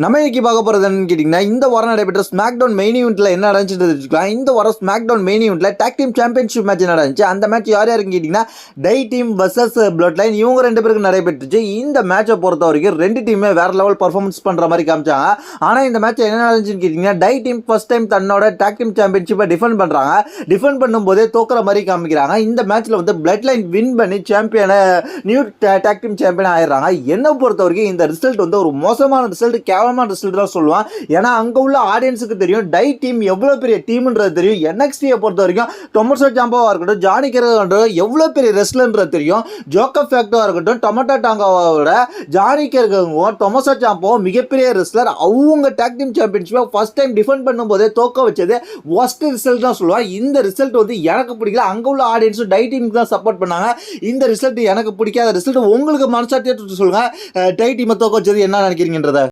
நம்ம இன்னைக்கு பார்க்க போகிறது என்னன்னு கேட்டிங்கன்னா இந்த வாரம் நடைபெற்ற ஸ்மாக் டவுன் மெயின் யூனிட்ல என்ன நடந்துச்சு தெரிஞ்சுக்கலாம். இந்த வாரம் ஸ்மாக் டவுன் மெயின் யூனிட்ல டாக் டீம் சாம்பியன்ஷிப் மேட்ச் நடந்துச்சு? அந்த மேட்ச் யார் யாருன்னு கேட்டிங்கன்னா DIY team versus Bloodline இவங்க ரெண்டு பேருக்கு நடைபெற்றுச்சு. இந்த மேட்சை பொறுத்த வரைக்கும் ரெண்டு டீமே வேற லெவல் பர்ஃபார்மன்ஸ் பண்ணுற மாதிரி காமிச்சாங்க. ஆனால் இந்த மேட்ச் என்ன நடந்துச்சுன்னு கேட்டிங்கன்னா டை டீம் ஃபர்ஸ்ட் டைம் தன்னோட டாக் டீம் சாம்பியன்ஷிப்பை டிஃபெண்ட் பண்ணுறாங்க டிஃபெண்ட் பண்ணும்போதே தோக்குற மாதிரி காமிக்கிறாங்க. இந்த மேட்ச்சில் வந்து பிளட் லைன் வின் பண்ணி சாம்பியனை நியூ டாக் டீம் சாம்பியன் ஆயிடுறாங்க. என்னை பொறுத்த வரைக்கும் இந்த ரிசல்ட் வந்து ஒரு மோசமான ரிசல்ட் கேவலமான ரிசல்ட் தான் சொல்லுவான். ஏன்னா அங்கே உள்ள ஆடியன்ஸுக்கு தெரியும் டை டீம் எவ்வளோ பெரிய டீம்ன்றது தெரியும் என்எக்ஸ்டியை பொறுத்த வரைக்கும் டொமோசோ ஜாம்போவாக இருக்கட்டும் ஜானி இருக்கட்டும் எவ்வளோ பெரிய ரெஸ்லன்றது தெரியும் ஜோக்கப் ஃபேக்டோவாக இருக்கட்டும் டொமேட்டோ டாங்காவோட ஜானி இருக்கவங்க டொமோசோ ஜாம்பாவும் மிகப்பெரிய ரெஸ்லர் அவங்க டாக் டீம் சாம்பியன்ஷிப்பை ஃபஸ்ட் டைம் டிஃபெண்ட் பண்ணும்போதே தோக்க வச்சது ஒஸ்ட் ரிசல்ட் தான் சொல்லுவான். இந்த ரிசல்ட் வந்து எனக்கு பிடிக்கல. அங்கே உள்ள ஆடியன்ஸும் டை டீமுக்கு தான் சப்போர்ட் பண்ணாங்க. இந்த ரிசல்ட் எனக்கு பிடிக்காத ரிசல்ட் உங்களுக்கு மனசாட்டியை சொல்லுங்கள் டை டீமை தோக்க வச்சது என்ன நினைக்கிறீங்கன்றத?